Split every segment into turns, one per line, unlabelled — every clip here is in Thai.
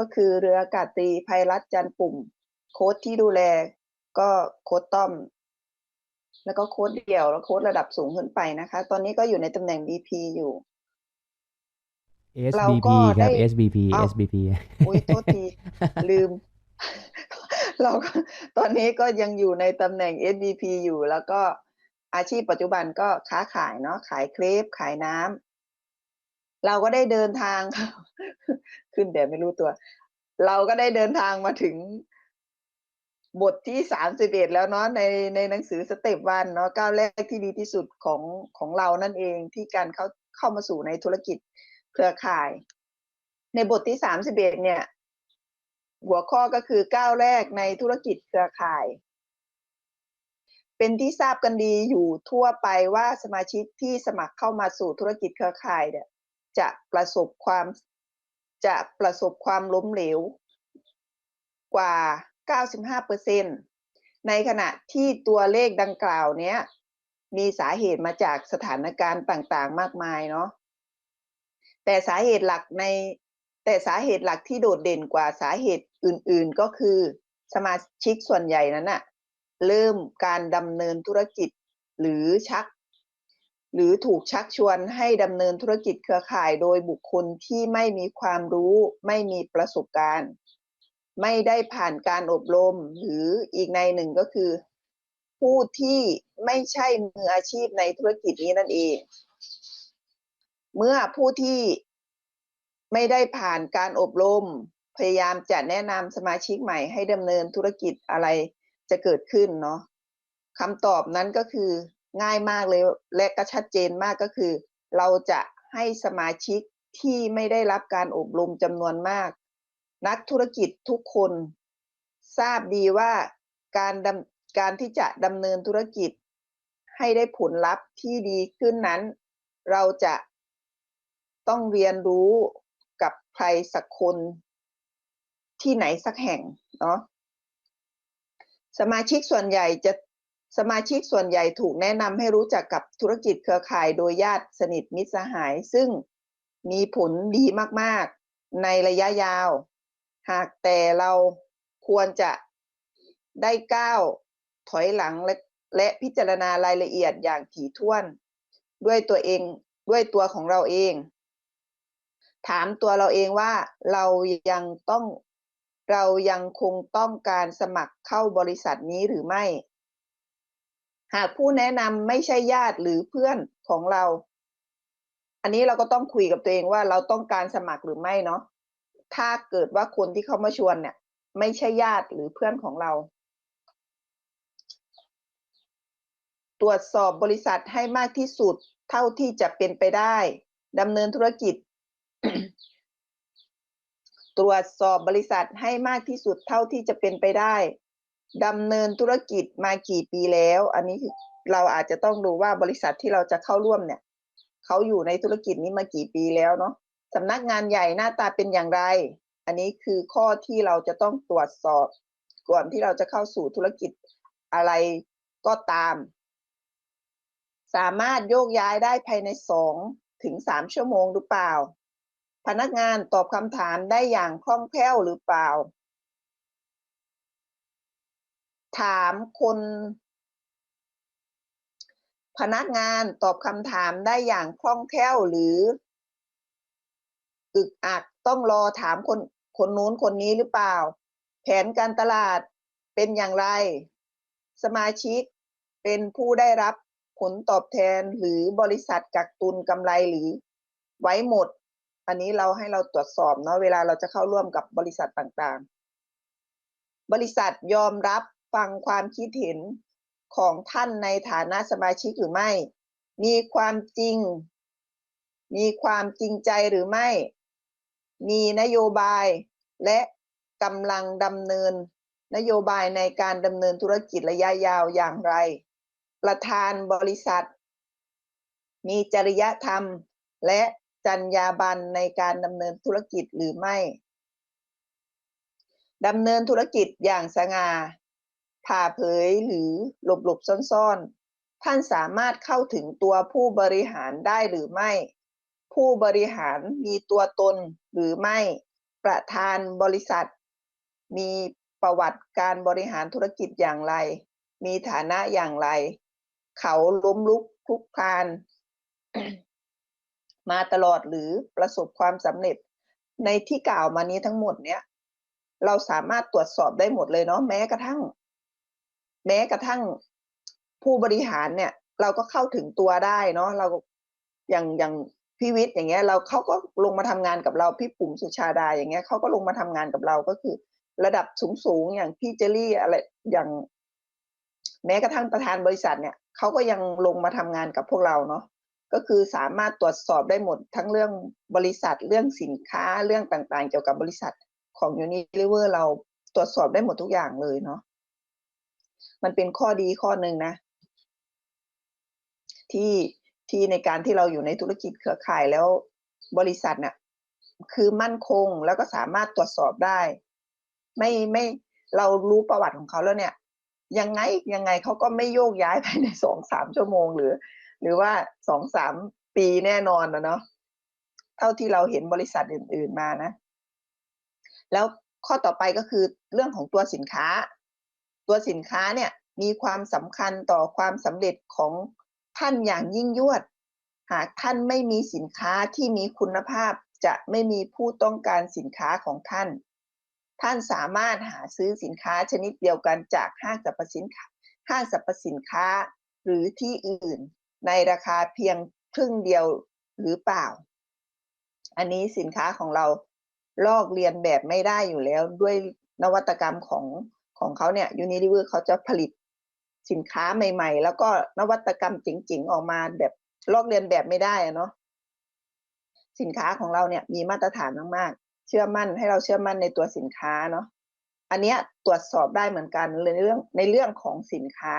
ก็คือเรืออากาศตรีภัยรัตน์จันทร์ปุ่ม โค้ชที่ดูแล ก็โค้ชต้อม แล้วก็โค้ชเดี่ยว แล้วโค้ชระดับสูงขึ้นไปนะคะ ตอนนี้ก็อยู่ในตำแหน่ง BP อยู่เรา
SBP
ก็
ครับ
ได้
SBP
อ้าว
SBP
อุ้ยโทษทีลืม เราก็ตอนนี้ก็ยังอยู่ในตำแหน่ง SVP อยู่ แล้วก็อาชีพปัจจุบันก็ค้าขายเนาะขายเครปขายน้ำเราก็ได้เดินทาง ขึ้นเดี๋ยวไม่รู้ตัว เราก็ได้เดินทางมาถึงบทที่สามสิบเอ็ดแล้วเนาะในในหนังสือสเต็ปวันเนาะก้าวแรกที่ดีที่สุดของของเรานั่นเองที่การเข้าเข้ามาสู่ในธุรกิจเครือข่าย ในบทที่สามสิบเอ็ดเนี่ย หัวข้อก็คือก้าวแรกในธุรกิจเครือข่าย เป็นที่ทราบกันดีอยู่ทั่วไปว่าสมาชิกที่สมัครเข้ามาสู่ธุรกิจเครือข่ายเนี่ยจะประสบความ จะประสบความล้มเหลวกว่า 95%ในขณะที่ตัวเลขดังกล่าวเนี้ย มีสาเหตุมาจากสถานการณ์ต่างๆ มากมายเนาะ แต่สาเหตุหลักใน แต่สาเหตุหลักที่โดดเด่นกว่าสาเหตุอื่นๆก็คือ สมาชิกส่วนใหญ่นั้นน่ะเริ่มการดำเนินธุรกิจหรือชัก หรือถูกชักชวนให้ดำเนินธุรกิจเครือข่ายโดยบุคคลที่ไม่มีความรู้ ไม่มีประสบการณ์ ไม่ได้ผ่านการอบรม หรืออีกในหนึ่งก็คือ ผู้ที่ไม่ใช่มืออาชีพในธุรกิจนี้นั่นเอง เมื่อผู้ที่ไม่ได้ผ่านการอบรม พยายามจะแนะนำสมาชิกใหม่ให้ดำเนินธุรกิจอะไรจะเกิดขึ้นเนาะคำตอบนั้นก็คือ ง่ายมากเลยและก็ชัดเจนมากก็คือ เราจะให้สมาชิกที่ไม่ได้รับการอบรมจำนวนมาก นักธุรกิจทุกคน ทราบดีว่าการดำการที่จะดำเนินธุรกิจ ให้ได้ผลลัพธ์ที่ดีขึ้นนั้น เราจะต้องเรียนรู้กับใครสักคนที่ไหนสักแห่งเนาะสมาชิกส่วนใหญ่จะ สมาชิกส่วนใหญ่ถูกแนะนำให้รู้จักกับธุรกิจเครือข่ายโดยญาติสนิทมิตรสหาย ซึ่งมีผลดีมากๆ ในระยะยาว หากแต่เราควรจะได้ก้าวถอยหลังและและพิจารณารายละเอียดอย่างถี่ถ้วน ด้วยตัวเองด้วยตัวของเราเอง ถามตัวเราเองว่าเรายังต้องเรายังคงต้องการสมัครเข้าบริษัทนี้หรือไม่ หากผู้แนะนำไม่ใช่ญาติหรือเพื่อนของเรา อันนี้เราก็ต้องคุยกับตัวเองว่าเราต้องการสมัครหรือไม่เนาะถ้าเกิดว่าคนที่เขามาชวนเนี่ย ไม่ใช่ญาติหรือเพื่อนของเรา ตรวจสอบบริษัทให้มากที่สุดเท่าที่จะเป็นไปได้ดำเนินธุรกิจ ตรวจสอบบริษัทให้มากที่สุดเท่าที่จะเป็นไปได้ ดำเนินธุรกิจมากี่ปีแล้ว อันนี้เราอาจจะต้องดูว่าบริษัทที่เราจะเข้าร่วมเนี่ยเขาอยู่ในธุรกิจนี้มากี่ปีแล้วเนาะสำนักงานใหญ่หน้าตาเป็นอย่างไร อันนี้คือข้อที่เราจะต้องตรวจสอบ ก่อนที่เราจะเข้าสู่ธุรกิจอะไรก็ตาม สามารถโยกย้ายได้ภายในสองถึงสามชั่วโมงหรือเปล่า พนักงานตอบคำถามได้อย่างคล่องแคล่วหรือเปล่า ถามคนพนักงานตอบคำถามได้อย่างคล่องแคล่วหรืออึกอักต้องรอถามคนคนนู้นคนนี้หรือเปล่า แผนการตลาดเป็นอย่างไร สมาชิกเป็นผู้ได้รับผลตอบแทนหรือบริษัทกักตุนกำไรหรือไว้หมด อันนี้เราให้เราตรวจสอบเนาะเวลาเราจะเข้าร่วมกับบริษัทต่างๆ บริษัทยอมรับ ฟังความคิดเห็นของท่านในฐานะสมาชิกหรือไม่ มีความจริง มีความจริงใจหรือไม่ มีนโยบายและกำลังดำเนิน นโยบายในการดำเนินธุรกิจระยะยาวอย่างไร ประธานบริษัท มีจริยธรรมและจรรยาบรรณในการดำเนินธุรกิจหรือไม่ดำเนินธุรกิจอย่างสง่า ผ่าเผยหรือหลบหลบซ่อนๆ ท่านสามารถเข้าถึงตัวผู้บริหารได้หรือไม่ ผู้บริหารมีตัวตนหรือไม่ ประธานบริษัท มีประวัติการบริหารธุรกิจอย่างไร มีฐานะอย่างไร เขาล้มลุกคลุกคลาน มาตลอดหรือประสบความสำเร็จ ในที่กล่าวมานี้ทั้งหมดเนี้ยเราสามารถตรวจสอบได้หมดเลยเนาะแม้กระทั่ง แม้กระทั่งผู้บริหารเนี่ย เราก็เข้าถึงตัวได้เนาะเราอย่างอย่างพี่วิทย์อย่างเงี้ย เราเขาก็ลงมาทำงานกับเราพี่ปุ๋มสุชาดาอย่างเงี้ยเขาก็ลงมาทำงานกับเราก็คือ ระดับสูงสูงๆอย่างพี่เจอรี่อะไรอย่าง แม้กระทั่งประธานบริษัทเนี่ยเขาก็ยังลงมาทำงานกับพวกเราเนาะก็คือสามารถตรวจสอบได้หมดทั้งเรื่องบริษัทเรื่องสินค้าเรื่องต่างๆ เกี่ยวกับบริษัทของ Unilever เราตรวจสอบได้หมดทุกอย่างเลยเนาะ มันเป็นข้อดีข้อหนึ่งนะ ที่ที่ในการที่เราอยู่ในธุรกิจเครือข่ายแล้วบริษัทนี่ยคือมั่นคงแล้วก็สามารถตรวจสอบได้ ไม่ไม่เรารู้ประวัติของเขาแล้วเนี่ย ยังไงยังไงเขาก็ไม่โยกย้ายภายในสองสามชั่วโมงหรือ หรือว่าสองสามปีแน่นอนนะเนาะเท่าที่เราเห็นบริษัทอื่น ๆมานะ แล้วข้อต่อไปก็คือเรื่องของตัวสินค้า ตัวสินค้าเนี่ยมีความสำคัญต่อความสำเร็จของท่านอย่างยิ่งยวด หากท่านไม่มีสินค้าที่มีคุณภาพจะไม่มีผู้ต้องการสินค้าของท่าน ท่านสามารถหาซื้อสินค้าชนิดเดียวกันจากห้างสรรพสินค้าห้างสรรพสินค้าหรือที่อื่น ในราคาเพียงครึ่งเดียวหรือเปล่า อันนี้สินค้าของเราลอกเลียนแบบไม่ได้อยู่แล้วด้วยนวัตกรรมของ ของเขาเนี่ยยูนิลิเวอร์เขาจะผลิตสินค้าใหม่ ๆ แล้วก็นวัตกรรมจริง ๆ ออกมาแบบลอกเลียนแบบไม่ได้อะเนาะสินค้าของเราเนี่ยมีมาตรฐานมากๆ เชื่อมั่นให้เราเชื่อมั่นในตัวสินค้าเนาะอันเนี้ยตรวจสอบได้เหมือนกันในเรื่องในเรื่องของสินค้า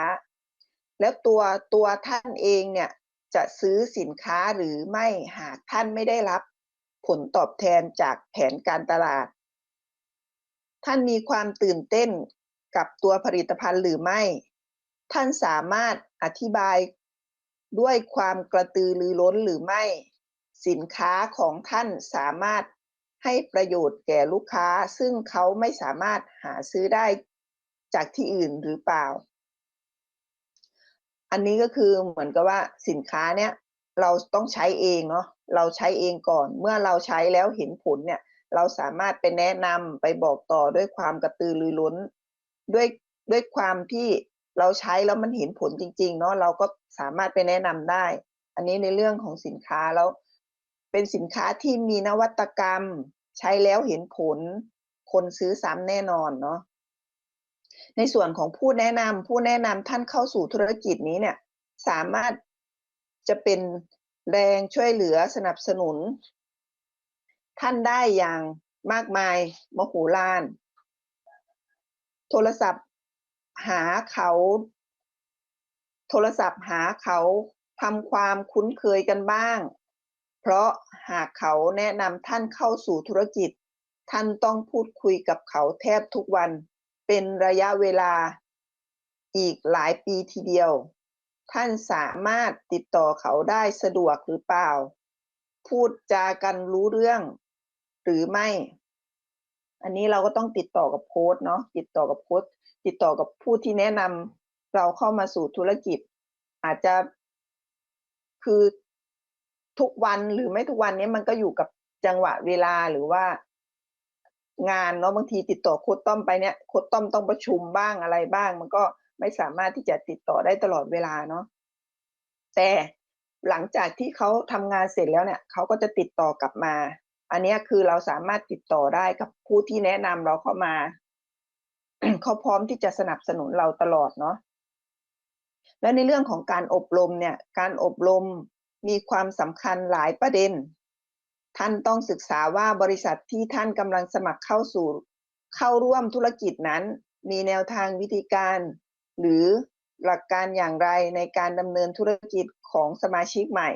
แล้วตัวตัวท่านเองเนี่ยจะซื้อสินค้าหรือไม่หากท่านไม่ได้รับผลตอบแทนจากแผนการตลาด ท่านมีความตื่นเต้น กับตัวผลิตภัณฑ์หรือไม่ ท่านสามารถอธิบายด้วยความกระตือรือร้นหรือไม่ สินค้าของท่านสามารถให้ประโยชน์แก่ลูกค้า ซึ่งเขาไม่สามารถหาซื้อได้จากที่อื่นหรือเปล่า อันนี้ก็คือเหมือนกับว่าสินค้าเนี้ยเราต้องใช้เองเนาะเราใช้เองก่อน เมื่อเราใช้แล้วเห็นผลเนี่ย เราสามารถไปแนะนำไปบอกต่อด้วยความกระตือรือร้น ด้วยด้วยความที่เราใช้แล้วมันเห็นผลจริง ๆ เนาะเราก็สามารถไปแนะนำได้ อันนี้ในเรื่องของสินค้าแล้ว เป็นสินค้าที่มีนวัตกรรม ใช้แล้วเห็นผล คนซื้อซ้ำแน่นอนเนาะในส่วนของผู้แนะนำผู้แนะนำท่านเข้าสู่ธุรกิจนี้เนี่ย สามารถจะเป็นแรงช่วยเหลือสนับสนุน ท่านได้อย่างมากมายมโหฬาร โทรศัพท์หาเขา โทรศัพท์หาเขาทำความคุ้นเคยกันบ้าง เพราะหากเขาแนะนำท่านเข้าสู่ธุรกิจ ท่านต้องพูดคุยกับเขาแทบทุกวัน เป็นระยะเวลาอีกหลายปีทีเดียว ท่านสามารถติดต่อเขาได้สะดวกหรือเปล่า พูดจากันรู้เรื่อง หรือไม่ อันนี้เราก็ต้องติดต่อกับโค้ดเนาะติดต่อกับโค้ดติดต่อกับผู้ที่แนะนำเราเข้ามาสู่ธุรกิจ อาจจะคือทุกวันหรือไม่ทุกวันนี้มันก็อยู่กับจังหวะเวลาหรือว่างานเนาะบางทีติดต่อโค้ดต้อมไปเนี่ยโค้ดต้อมต้องประชุมบ้างอะไรบ้าง มันก็ไม่สามารถที่จะติดต่อได้ตลอดเวลาเนาะแต่หลังจากที่เขาทำงานเสร็จแล้วเนี่ยเขาก็จะติดต่อกลับมา อันนี้คือเราสามารถติดต่อได้กับผู้ที่แนะนำเราเข้ามา เขาพร้อมที่จะสนับสนุนเราตลอดเนาะและในเรื่องของการอบรมเนี่ย การอบรมมีความสำคัญหลายประเด็น ท่านต้องศึกษาว่าบริษัทที่ท่านกำลังสมัครเข้าสู่เข้าร่วมธุรกิจนั้น มีแนวทางวิธีการ หรือหลักการอย่างไรในการดำเนินธุรกิจของสมาชิกใหม่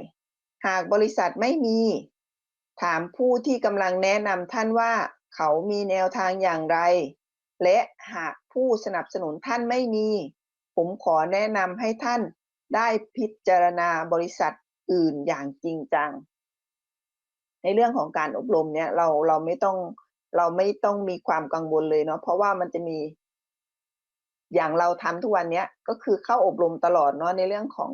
หากบริษัทไม่มี ถามผู้ที่กำลังแนะนำท่านว่าเขามีแนวทางอย่างไร และหากผู้สนับสนุนท่านไม่มี ผมขอแนะนำให้ท่านได้พิจารณาบริษัทอื่นอย่างจริงจัง ในเรื่องของการอบรมเนี่ยเราเราไม่ต้องเราไม่ต้องมีความกังวลเลยเนาะเพราะว่ามันจะมี อย่างเราทำทุกวันเนี้ยก็คือเข้าอบรมตลอดเนาะในเรื่องของ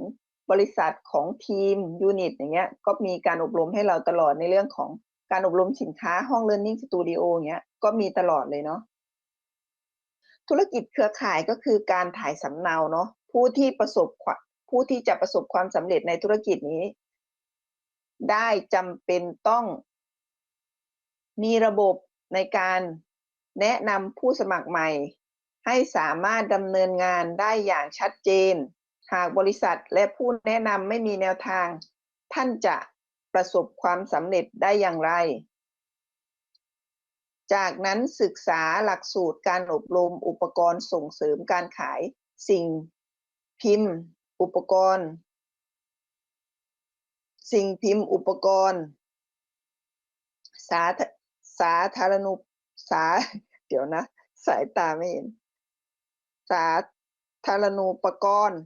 บริษัทของทีมยูนิตอย่างเงี้ยก็มีการอบรมให้เราตลอดในเรื่องของการอบรมสินค้าห้อง Learning Studio อย่างเงี้ยก็มีตลอดเลยเนาะธุรกิจเครือข่ายก็คือการถ่ายสำเนาเนาะผู้ที่ประสบผู้ที่จะประสบความสำเร็จในธุรกิจนี้ ได้จำเป็นต้อง มีระบบในการแนะนำผู้สมัครใหม่ ให้สามารถดำเนินงานได้อย่างชัดเจน หากบริษัทและผู้แนะนำไม่มีแนวทาง ท่านจะประสบความสำเร็จได้อย่างไร จากนั้นศึกษาหลักสูตรการอบรมอุปกรณ์ส่งเสริมการขายสิ่งพิมพ์ อุปกรณ์ สิ่งพิมพ์อุปกรณ์ สาสาธารณูสา เดี๋ยวนะ สายตาไม่เห็น สาธารณูปกรณ์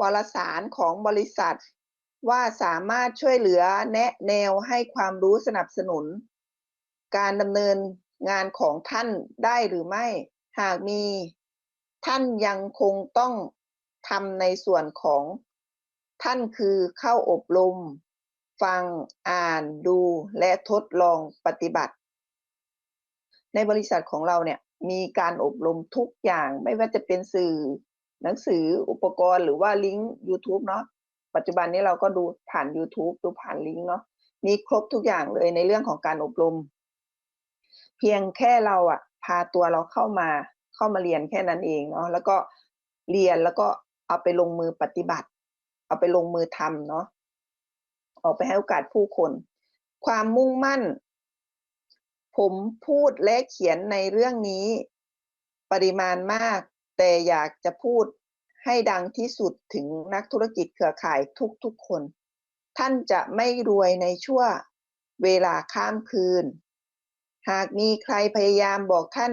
วารสารของบริษัท ว่าสามารถช่วยเหลือแนะแนวให้ความรู้สนับสนุน การดำเนินงานของท่านได้หรือไม่ หากมีท่านยังคงต้องทำในส่วนของท่านคือเข้าอบรม ฟังอ่านดูและทดลองปฏิบัติ ในบริษัทของเราเนี่ยมีการอบรมทุกอย่างไม่ว่าจะเป็นสื่อ หนังสืออุปกรณ์หรือว่าลิงก์ YouTube เนาะปัจจุบันนี้เราก็ดูผ่าน YouTube ดูผ่านลิงก์เนาะมีครบทุกอย่างเลยในเรื่องของการอบรม เพียงแค่เราอะพาตัวเราเข้ามาเข้ามาเรียนแค่นั้นเองเนาะแล้วก็เรียนแล้วก็เอาไปลงมือปฏิบัติ เอาไปลงมือทำเนาะออกไปให้โอกาสผู้คน ความมุ่งมั่น ผมพูดและเขียนในเรื่องนี้ ปริมาณมาก แต่อยากจะพูดให้ดังที่สุดถึงนักธุรกิจเครือข่ายทุกๆคน ท่านจะไม่รวยในชั่วเวลาข้ามคืน หากมีใครพยายามบอกท่าน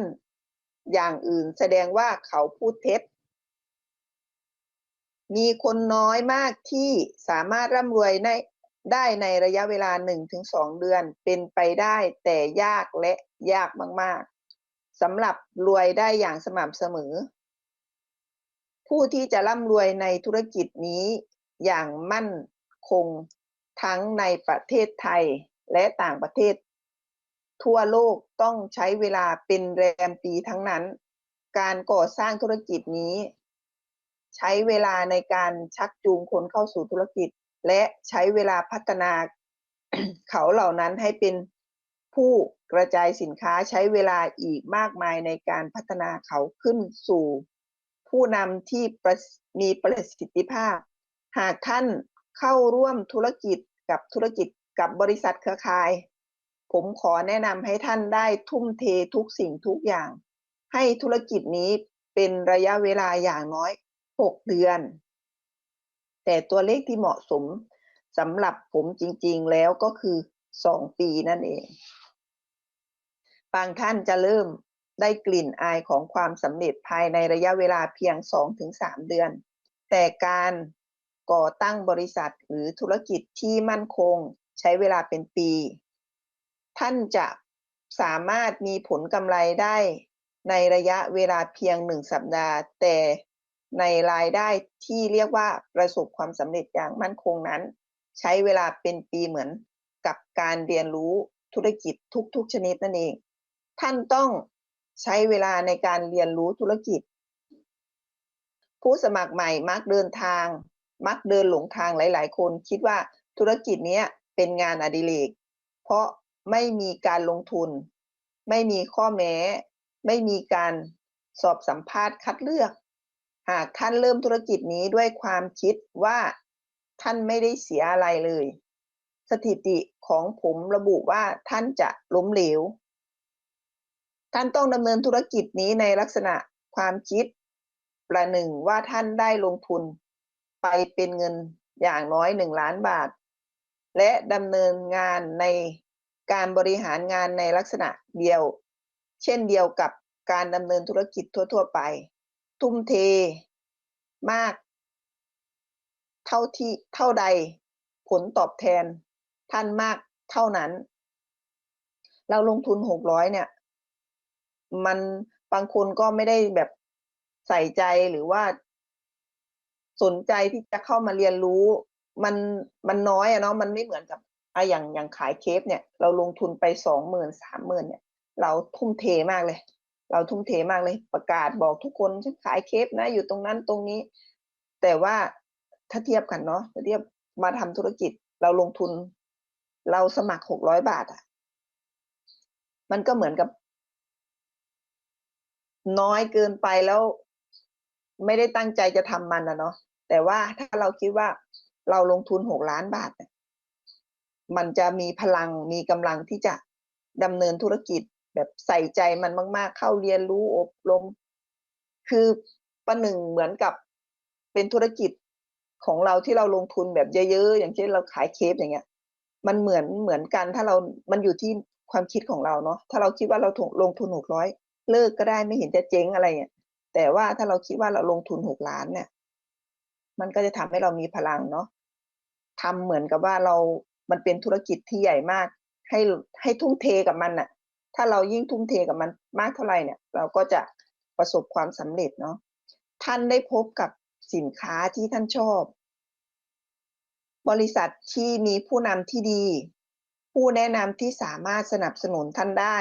อย่างอื่นแสดงว่าเขาพูดเท็จ มีคนน้อยมากที่สามารถร่ำรวยในได้ในระยะเวลา 1-2 เดือนเป็นไปได้แต่ยากและยากมาก ๆสำหรับรวยได้อย่างสม่ำเสมอ ผู้ที่จะร่ำรวยในธุรกิจนี้อย่างมั่นคงทั้งในประเทศไทยและต่างประเทศ ทั่วโลกต้องใช้เวลาเป็นแรมปีทั้งนั้น การก่อสร้างธุรกิจนี้ ใช้เวลาในการชักจูงคนเข้าสู่ธุรกิจ และใช้เวลาพัฒนาเขาเหล่านั้นให้เป็นผู้กระจายสินค้าใช้เวลาอีกมากมายในการพัฒนาเขาขึ้นสู่ ผู้นำที่มีประสิทธิภาพ หากท่านเข้าร่วมธุรกิจกับธุรกิจกับบริษัทเครือข่าย ผมขอแนะนำให้ท่านได้ทุ่มเททุกสิ่งทุกอย่าง ให้ธุรกิจนี้เป็นระยะเวลาอย่างน้อย 6 เดือน แต่ตัวเลขที่เหมาะสมสำหรับผมจริงๆแล้วก็คือ 2 ปีนั่นเอง บางท่านจะเริ่ม ได้กลิ่นอายของความสำเร็จภายในระยะเวลาเพียง 2-3 เดือน แต่การก่อตั้งบริษัทหรือธุรกิจที่มั่นคงใช้เวลาเป็นปี ท่านจะสามารถมีผลกำไรได้ในระยะเวลาเพียงหนึ่งสัปดาห์ แต่ในรายได้ที่เรียกว่าประสบความสำเร็จอย่างมั่นคงนั้น ใช้เวลาเป็นปีเหมือนกับการเรียนรู้ธุรกิจทุกๆชนิดนั่นเอง ท่านต้อง ใช้เวลาในการเรียนรู้ธุรกิจ ผู้สมัครใหม่มักเดินทาง มักเดินหลงทางหลาย ๆ คน คิดว่าธุรกิจนี้เป็นงานอดิเรกเพราะไม่มีการลงทุน ไม่มีข้อแม้ ไม่มีการสอบสัมภาษณ์คัดเลือก หากท่านเริ่มธุรกิจนี้ด้วยความคิดว่าท่านไม่ได้เสียอะไรเลย สถิติของผมระบุว่าท่านจะล้มเหลว ท่านต้องดำเนินธุรกิจนี้ในลักษณะความคิดประหนึ่งว่าท่านได้ลงทุนไปเป็นเงินอย่างน้อยหนึ่งล้านบาท และดำเนินงานในการบริหารงานในลักษณะเดียว เช่นเดียวกับการดำเนินธุรกิจทั่ว ๆ ไป ทุ่มเทมาก เท่าที่เท่าใดผลตอบแทนท่านมากเท่านั้น เราลงทุนหกร้อยเนี่ย มันบางคนก็ไม่ได้แบบใส่ใจหรือว่า สนใจที่จะเข้ามาเรียนรู้ มันมันน้อยอะเนาะมันไม่เหมือนกับอะอย่างอย่างขายเคปเนี่ย เราลงทุนไปสองหมื่นสามหมื่นเนี่ย เราทุ่มเทมากเลย เราทุ่มเทมากเลย ประกาศบอกทุกคนฉันขายเคปนะ อยู่ตรงนั้นตรงนี้ แต่ว่าถ้าเทียบกันเนาะถ้าเทียบมาทำธุรกิจเราลงทุน เราสมัครหกร้อยบาทอะมันก็เหมือนกับ น้อยเกินไปแล้ว ไม่ได้ตั้งใจจะทำมันนะเนาะแต่ว่าถ้าเราคิดว่าเราลงทุนหกล้านบาท มันจะมีพลังมีกำลังที่จะดำเนินธุรกิจแบบใส่ใจมันมาก ๆ เข้าเรียนรู้อบรม คือประหนึ่งเหมือนกับเป็นธุรกิจของเราที่เราลงทุนแบบเยอะๆอย่างเช่นเราขายเคปอย่างเงี้ย มันเหมือนเหมือนกันถ้าเรา มันอยู่ที่ความคิดของเราเนาะถ้าเราคิดว่าเราลงทุนหกร้อย เลิกก็ได้ไม่เห็นจะเจ๊งอะไรเนี่ยแต่ว่าถ้าเราคิดว่าเราลงทุนหกล้านเนี่ย มันก็จะทำให้เรามีพลังเนาะทำเหมือนกับว่าเรา มันเป็นธุรกิจที่ใหญ่มาก ให้ให้ทุ่มเทกับมันน่ะ ถ้าเรายิ่งทุ่มเทกับมันมากเท่าไหร่เนี่ย เราก็จะประสบความสำเร็จเนาะ ท่านได้พบกับสินค้าที่ท่านชอบ บริษัทที่มีผู้นำที่ดี ผู้แนะนำที่สามารถสนับสนุนท่านได้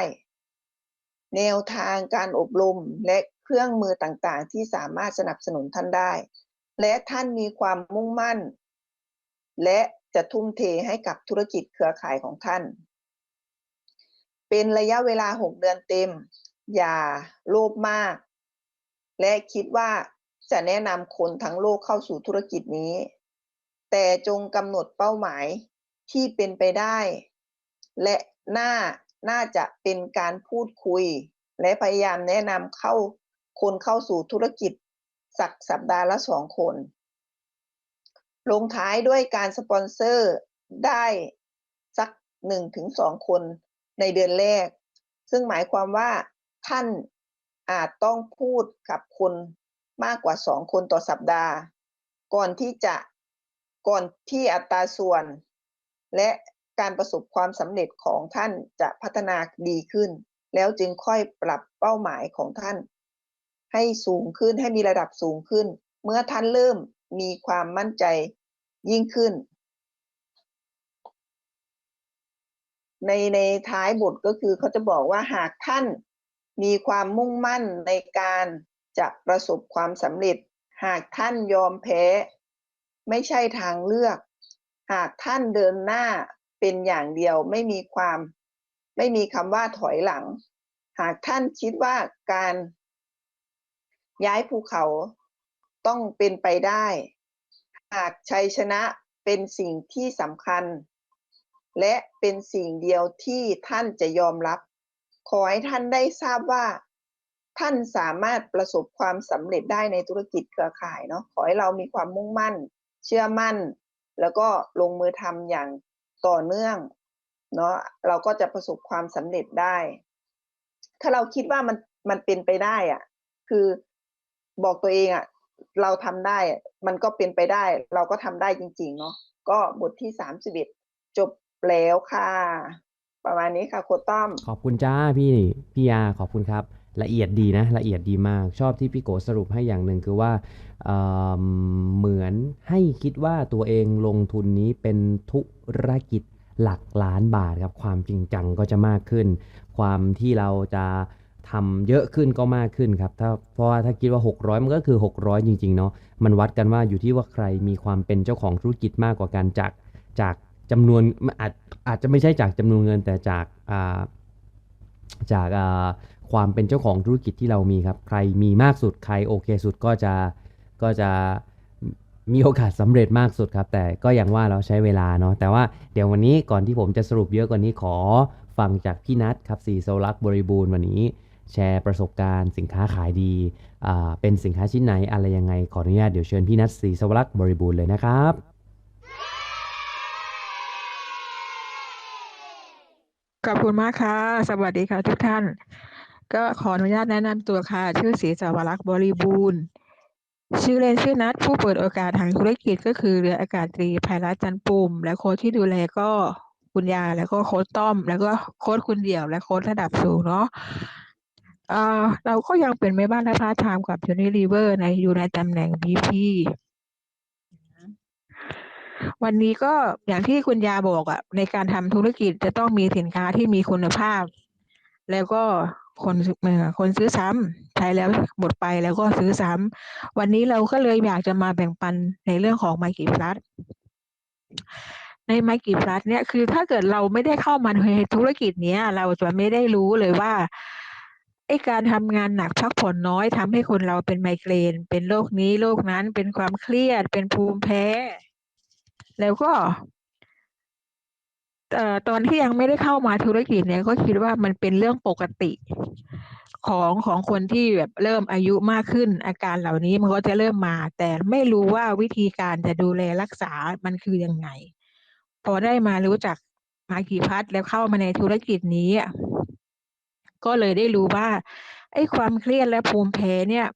แนวทางการอบรมและเครื่องมือต่างๆ ที่สามารถสนับสนุนท่านได้ และท่านมีความมุ่งมั่น และจะทุ่มเทให้กับธุรกิจเครือข่ายของท่าน เป็นระยะเวลา 6 เดือนเต็ม อย่าโลภมาก และคิดว่าจะแนะนำคนทั้งโลกเข้าสู่ธุรกิจนี้ แต่จงกำหนดเป้าหมายที่เป็นไปได้ และน่าน่าจะเป็นการพูดคุย และพยายามแนะนำเข้าคนเข้าสู่ธุรกิจสักสัปดาห์ละสองคน ลงท้ายด้วยการสปอนเซอร์ได้สักหนึ่งถึงสองคนในเดือนแรก ซึ่งหมายความว่าท่านอาจต้องพูดกับคนมากกว่าสองคนต่อสัปดาห์ ก่อนที่จะก่อนที่อัตราส่วน และการประสบความสำเร็จของท่านจะพัฒนาดีขึ้น แล้วจึงค่อยปรับเป้าหมายของท่าน ให้สูงขึ้นให้มีระดับสูงขึ้น เมื่อท่านเริ่มมีความมั่นใจยิ่งขึ้น ในในท้ายบทก็คือเขาจะบอกว่าหากท่านมีความมุ่งมั่นในการจะประสบความสำเร็จ หากท่านยอมแพ้ ไม่ใช่ทางเลือก หากท่านเดินหน้าเป็นอย่างเดียวไม่มีความ ไม่มีคำว่าถอยหลัง หากท่านคิดว่าการย้ายภูเขาต้องเป็นไปได้ หากชัยชนะเป็นสิ่งที่สำคัญ และเป็นสิ่งเดียวที่ท่านจะยอมรับ ขอให้ท่านได้ทราบว่า ท่านสามารถประสบความสำเร็จได้ในธุรกิจเครือข่ายเนาะขอให้เรามีความมุ่งมั่น เชื่อมั่น แล้วก็ลงมือทำอย่างต่อเนื่อง เนาะเราก็จะประสบความสำเร็จได้ ถ้าเราคิดว่ามันมันเป็นไปได้อะคือบอกตัวเองอะเราทำได้อะมันก็เป็นไปได้ เราก็ทำได้จริง ๆ เนาะก็บทที่สามสิบเอ็ดจบแล้วค่ะ ประมาณนี้ค่ะโคต้อม
ขอบคุณจ้าพี่พี่ยาขอบคุณครับ ละเอียดดีนะ ละเอียดดีมาก ชอบที่พี่โกสรุปให้อย่างหนึ่งคือว่าเเหมือนให้คิดว่าตัวเองลงทุนนี้เป็นธุรกิจ หลักล้านบาทครับความจริงจังก็จะมากขึ้น ความที่เราจะทำเยอะขึ้นก็มากขึ้นครับถ้าเพราะว่าถ้าคิดว่า 600 มันก็คือ 600 จริงๆเนาะมันวัดกันว่าอยู่ที่ว่าใครมีความเป็นเจ้าของธุรกิจมากกว่ากันจากจากจำนวนอาจอาจจะไม่ใช่จากจำนวนเงินแต่จากอ่าจากอ่าความเป็นเจ้าของธุรกิจที่เรามีครับ ใครมีมากสุดใครโอเคสุดก็จะก็จะ มีโอกาสสำเร็จมากสุดครับ แต่ก็อย่างว่าเราใช้เวลาเนาะแต่ว่าเดี๋ยววันนี้ก่อนที่ผมจะสรุปเยอะกว่านี้ขอฟังจากพี่นัทครับสีโซลักษ์บริบูรณ์วันนี้ แชร์ประสบการณ์สินค้าขายดี เป็นสินค้าชิ้นไหนอะไรยังไงขออนุญาตเดี๋ยวเชิญพี่นัทสีโซลักษ์บริบูรณ์เลยนะครับ
ขอบคุณมากค่ะ สวัสดีค่ะทุกท่าน ก็ขออนุญาตแนะนำตัวค่ะ ชื่อศรีสาวรักษ์บริบูรณ์ ชื่อเล่นชื่อนัท ผู้เปิดโอกาสทางธุรกิจก็คือเรืออากาศตรีภัยรัตน์ จันทร์ปุ่ม และโค้ชที่ดูแลก็คุณยา แล้วก็โค้ชต้อม แล้วก็โค้ชคุณเดี่ยว และโค้ชระดับสูงเนาะเอ่อเราก็ยังเป็นแม่บ้านและพาร์ทไทม์กับ Unilever ในอยู่ในตำแหน่ง BP วันนี้ก็อย่างที่คุณยาบอกอะในการทำธุรกิจจะต้องมีสินค้าที่มีคุณภาพ แล้วก็ คนเออคนซื้อซ้ำใช้แล้วหมดไปแล้วก็ซื้อซ้ำวันนี้เราก็เลยอยากจะมาแบ่งปันในเรื่องของไมกี้พลัสในไมกี้พลัสเนี่ยคือถ้าเกิดเราไม่ได้เข้ามาในธุรกิจเนี้ย เราจะไม่ได้รู้เลยว่าไอการทำงานหนักพักผ่อนน้อยทำให้คนเราเป็นไมเกรน เป็นโรคนี้โรคนั้นเป็นความเครียด เป็นภูมิแพ้ แล้วก็ เอ่อตอนที่ยังไม่ได้เข้ามาธุรกิจเนี่ยก็คิดว่ามันเป็นเรื่องปกติของของคนที่แบบเริ่มอายุมากขึ้น อาการเหล่านี้มันก็จะเริ่มมา แต่ไม่รู้ว่าวิธีการจะดูแลรักษามันคือยังไง พอได้มารู้จักมากีพัฒแล้วเข้ามาในธุรกิจนี้ ก็เลยได้รู้ว่าไอ้ความเครียดและภูมิแพ้เนี่ย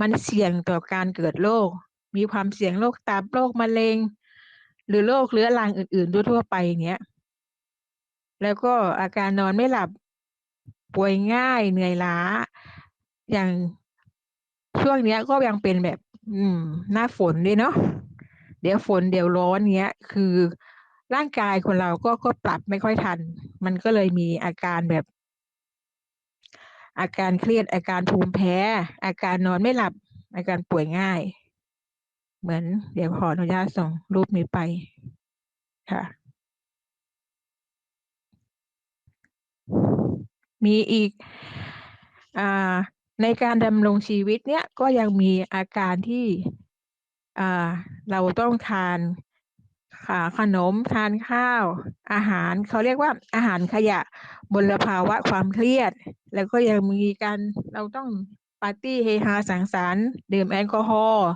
มันเสี่ยงต่อการเกิดโรคมีความเสี่ยงโรคตับโรคมะเร็ง หรือโรคเรื้อรังอื่น ๆ ทั่วๆไปอย่างเงี้ย แล้วก็อาการนอนไม่หลับป่วยง่ายเหนื่อยล้า อย่างช่วงเนี้ยก็ยังเป็นแบบ อืม หน้าฝนด้วยเนาะเดี๋ยวฝนเดี๋ยวร้อนเงี้ย คือร่างกายคนเราก็ก็ปรับไม่ค่อยทัน มันก็เลยมีอาการแบบ อาการเครียดอาการภูมิแพ้ อาการนอนไม่หลับ อาการป่วยง่าย เหมือน เดี๋ยวขออนุญาตส่งรูปนี้ไปค่ะ มีอีกอ่าในการดำรงชีวิตเนี่ยก็ยังมีอาการที่เราต้องทานอ่าขนมทานข้าว อาหารเขาเรียกว่าอาหารขยะมลภาวะความเครียด แล้วก็ยังมีการเราต้องปาร์ตี้เฮฮาสังสรรค์ดื่มแอลกอฮอล์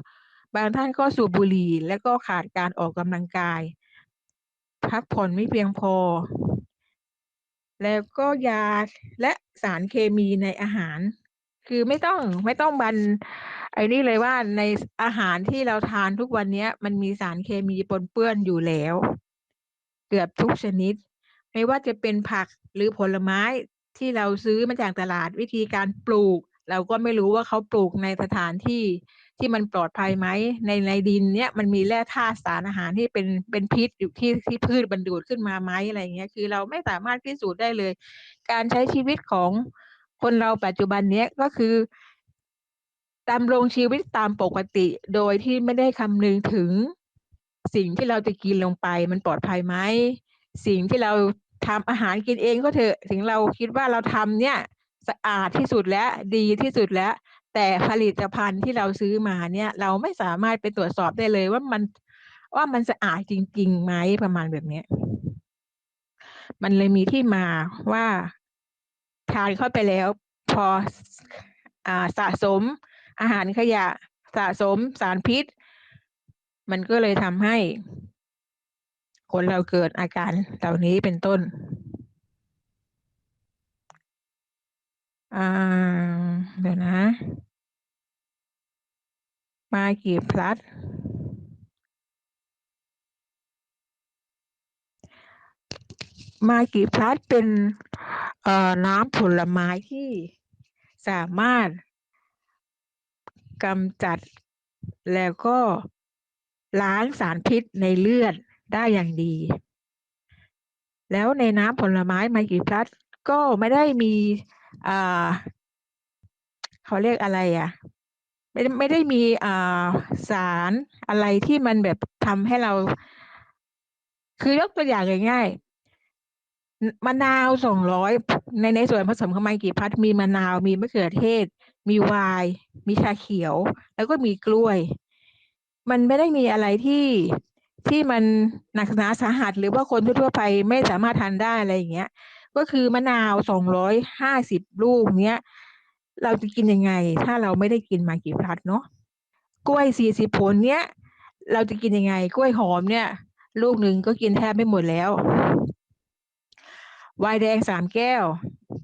บางท่านก็สูบบุหรี่ แล้วก็ขาดการออกกำลังกาย พักผ่อนไม่เพียงพอ แล้วก็ยาและสารเคมีในอาหาร คือไม่ต้องไม่ต้องบันไอ้นี่เลยว่าในอาหารที่เราทานทุกวันนี้มันมีสารเคมีปนเปื้อนอยู่แล้ว เกือบทุกชนิด ไม่ว่าจะเป็นผักหรือผลไม้ที่เราซื้อมาจากตลาดวิธีการปลูก เราก็ไม่รู้ว่าเขาปลูกในสถานที่ที่มันปลอดภัยไหมในในดินเนี้ยมันมีแร่ธาตุสารอาหารที่เป็นเป็นพิษอยู่ที่ที่พืชบรรดูดขึ้นมาไหมอะไรเงี้ยคือเราไม่สามารถพิสูจน์ได้เลย การใช้ชีวิตของคนเราปัจจุบันเนี้ยก็คือดำรงชีวิตตามปกติโดยที่ไม่ได้คำนึงถึงสิ่งที่เราจะกินลงไปมันปลอดภัยไหมสิ่งที่เราทำอาหารกินเองก็เถอะถึงเราคิดว่าเราทำเนี่ย สะอาดที่สุดแล้วดีที่สุดแล้ว แต่ผลิตภัณฑ์ที่เราซื้อมาเนี่ย เราไม่สามารถไปตรวจสอบได้เลยว่ามันว่ามันสะอาดจริงๆไหมประมาณแบบนี้มันเลยมีที่มาว่าทานเข้าไปแล้ว พออสะสมอาหารขยะสะสมสารพิษ มันก็เลยทำให้ คนเราเกิดอาการเหล่านี้เป็นต้น อ่า เดี๋ยวนะ มากี่พลัสมากี่พลัสเป็นเอ่อน้ำผลไม้ที่สามารถกำจัดแล้วก็ล้างสารพิษในเลือดได้อย่างดี แล้วในน้ำผลไม้ไมกี่พลัสก็ไม่ได้มี อ่าเขาเรียกอะไรอะไม่ไม่ได้มีอ่าสารอะไรที่มันแบบทำให้เรา คือยกตัวอย่างง่ายๆมะนาวสองร้อยในในส่วนผสมของไมกี่พัดมีมะนาวมีมะเขือเทศ มีวน์มีชาเขียว แล้วก็มีกล้วย มันไม่ได้มีอะไรที่ที่มันหนักหนาสาหัส หรือว่าคนทั่วไปไม่สามารถทานได้อะไรอย่างเงี้ย ก็คือมะนาวสองร้อยห้าสิบลูกเนี้ย เราจะกินยังไง ถ้าเราไม่ได้กินมากี่พัดเนาะกล้วยสี่สิบผลเนี้ย เราจะกินยังไง กล้วยหอมเนี่ย ลูกหนึ่งก็กินแทบไม่หมดแล้วไวน์แดงสามแก้ว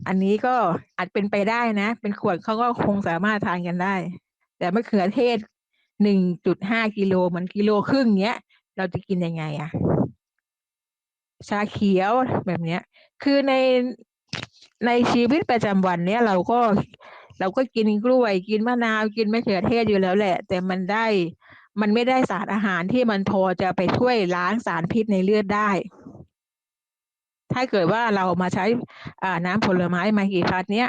อันนี้ก็อาจเป็นไปได้นะ เป็นขวดเขาก็คงสามารถทานกันได้ แต่มะเขือเทศหนึ่งจุดห้ากิโลมันกิโลครึ่งเนี้ย เราจะกินยังไงอะ ชาเขียวแบบเนี้ย คือในในชีวิตประจำวันเนี้ยเราก็เราก็กินกล้วย กินมะนาวกินมะเขือเทศอยู่แล้วแหละ แต่มันได้มันไม่ได้สารอาหารที่มันพอจะไปช่วยล้างสารพิษในเลือดได้ ถ้าเกิดว่าเรามาใช้น้ำผลไม้มากีพัดเนี้ย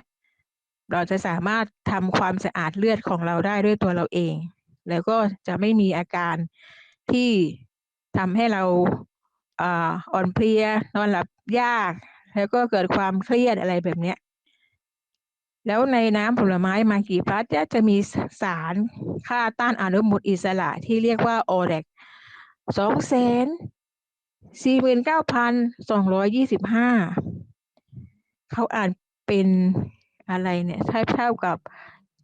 เราจะสามารถทำความสะอาดเลือดของเราได้ด้วยตัวเราเอง แล้วก็จะไม่มีอาการที่ทำให้เรา อ่อนเพลียนอนหลับยาก แล้วก็เกิดความเครียดอะไรแบบเนี้ยแล้วในน้ำผลไม้มากีพลัสจะมีสารค่าต้านอนุมูลอิสระที่เรียกว่าโอเรกสองแสนสี่หมื่นเก้าพันสองร้อยยี่สิบห้าเขาอ่านเป็นอะไรเนี่ยเท่าเท่ากับ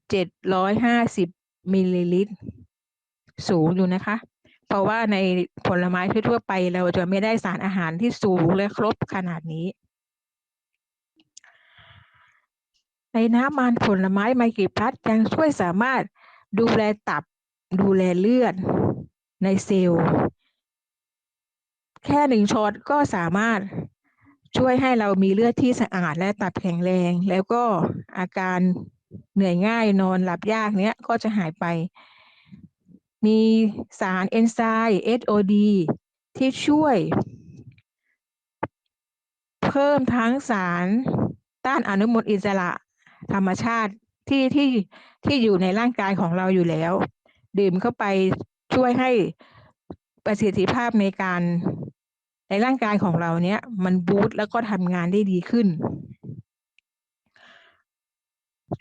เจ็ดร้อยห้าสิบมิลลิลิตร สูงอยู่นะคะ ราะว่าในผลไม้ทั่วๆไปเราจะไม่ได้สารอาหารที่สูงและครบขนาดนี้ ในน้ำมันผลไม้ไมกิพลัสยังช่วยสามารถดูแลตับดูแลเลือดในเซลล์ แค่หนึ่งช็อตก็สามารถช่วยให้เรามีเลือดที่สะอาดและตับแข็งแรง แล้วก็อาการเหนื่อยง่ายนอนหลับยากเนี้ยก็จะหายไป มีสารเอนไซม์ SOD ที่ช่วย เพิ่มทั้งสารต้านอนุมูลอิสระธรรมชาติที่ที่ที่อยู่ในร่างกายของเราอยู่แล้ว ดื่มเข้าไปช่วยให้ประสิทธิภาพในการในร่างกายของเราเนี้ยมันบูตแล้วก็ทำงานได้ดีขึ้น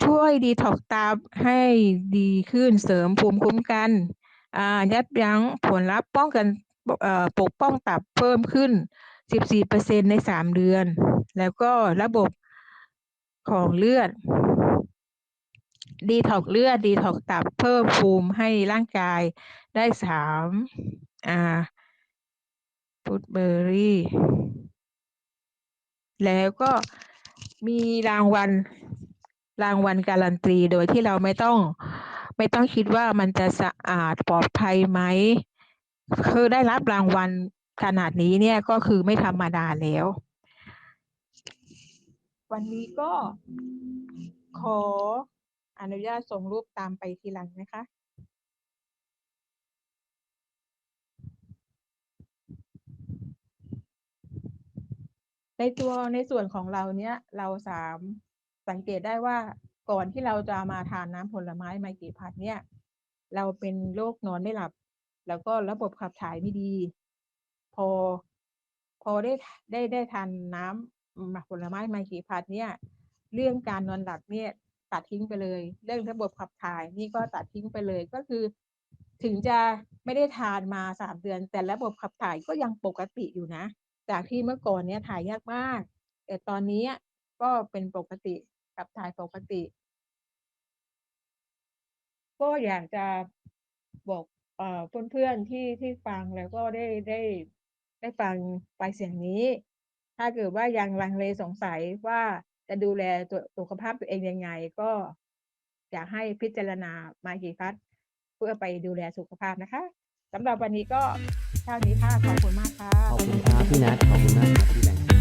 ช่วยดีท็อกตับให้ดีขึ้นเสริมภูมิคุ้มกัน ยับยั้งผลลัพธ์ป้องกันปกป้องตับเพิ่มขึ้น 14%ใน 3 เดือน แล้วก็ระบบของเลือด ดีท็อกเลือด ดีท็อกตับเพิ่มภูมิให้ร่างกายได้สามอ่าฟุตเบอร์รี่ แล้วก็มีรางวัลรางวัลการันตีโดยที่เราไม่ต้อง ไม่ต้องคิดว่ามันจะสะอาดปลอดภัยไหมคือได้รับรางวัลขนาดนี้เนี่ยก็คือไม่ธรรมดาแล้ว วันนี้ก็ขออนุญาตส่งรูปตามไปทีหลังนะคะในตัวในส่วนของเราเนี้ยเราสามสังเกตได้ว่า ก่อนที่เราจะมาทานน้ำผลไม้ไมกีพัดเนี่ย เราเป็นโรคนอนไม่หลับ แล้วก็ระบบขับถ่ายไม่ดี พอพอได้ได้ได้ทานน้ำผลไม้ไมกีพัดเนี่ย เรื่องการนอนหลับเนี่ยตัดทิ้งไปเลย เรื่องระบบขับถ่ายนี่ก็ตัดทิ้งไปเลยก็คือ ถึงจะไม่ได้ทานมาสามเดือน แต่ระบบขับถ่ายก็ยังปกติอยู่นะ จากที่เมื่อก่อนเนี่ยถ่ายยากมาก แต่ตอนนี้ก็เป็นปกติขับถ่ายปกติ ก็อยากจะบอกเพื่อนๆที่ที่ฟังแล้วก็ได้ได้ได้ฟังไปเสียงนี้ ถ้าเกิดว่ายังลังเลสงสัยว่าจะดูแลตัวสุขภาพตัวเองยังไง ก็อยากให้พิจารณามากีพัดเพื่อไปดูแลสุขภาพนะคะสำหรับวันนี้ก็เท่านี้ค่ะขอบคุณมากค่ะ
ขอบคุณครับพี่นัทขอบคุณมากครับที่แบ่ง